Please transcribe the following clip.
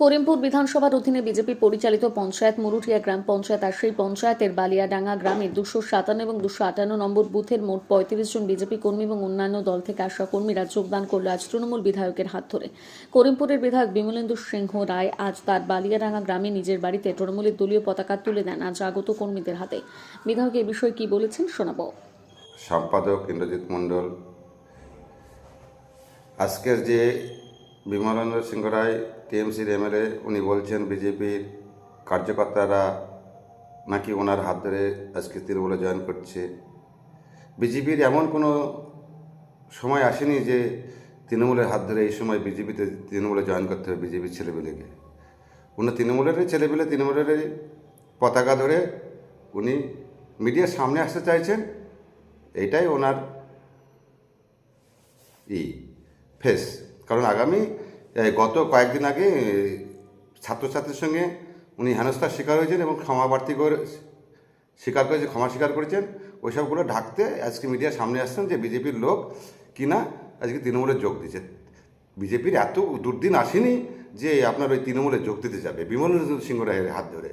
করিমপুর বিধানসভার অধীনে বিজেপি পরিচালিত পঞ্চায়েত মুরুটিয়া গ্রাম পঞ্চায়েত আর সেই পঞ্চায়েতের বালিয়াডাঙ্গা গ্রামে দুশো সাতান্ন এবং দুশো আটান্ন নম্বর বুথের মোট পঁয়ত্রিশ জন বিজেপি কর্মী এবং অন্যান্য দল থেকে আসা কর্মীরা যোগদান করল আজ তৃণমূল বিধায়কের হাত ধরে। করিমপুরের বিধায়ক বিমলেন্দু সিংহ রায় আজ তার বালিয়াডাঙ্গা গ্রামে নিজের বাড়িতে তৃণমূলের দলীয় পতাকা তুলে দেন আজ আগত কর্মীদের হাতে। বিধায়ক এ বিষয়ে কি বলেছেন শোনাবো। সম্পাদক ইন্দ্রজিৎ মণ্ডল, আজকের যে বিমলেন্দ্র সিংহ রায়, টিএমসির এমএলএ, উনি বলছেন বিজেপির কার্যকর্তারা নাকি ওনার হাত ধরে আজকে তৃণমূলে জয়েন করছে। বিজেপির এমন কোনো সময় আসেনি যে তৃণমূলের হাত ধরে এই সময় বিজেপিতে তৃণমূলে জয়েন করতে হবে বিজেপির ছেলেপেলেকে। উনি তৃণমূলেরই ছেলেপেলে তৃণমূলেরই পতাকা ধরে উনি মিডিয়ার সামনে আসতে চাইছেন এইটাই ওনার ই, ফেস। কারণ আগামী গত কয়েকদিন আগে ছাত্রছাত্রীর সঙ্গে উনি হেনস্থার শিকার হয়েছেন এবং ক্ষমা প্রার্থী করে স্বীকার করেছে ক্ষমা স্বীকার করেছেন। ওইসবগুলো ঢাকতে আজকে মিডিয়ার সামনে আসছেন যে বিজেপির লোক কিনা আজকে তৃণমূলে যোগ দিচ্ছে বিজেপির এত দুর্দিন আসেনি যে আপনার ওই তৃণমূলে যোগ দিতে যাবে। বিমল সিংহ রায়ের হাত ধরে।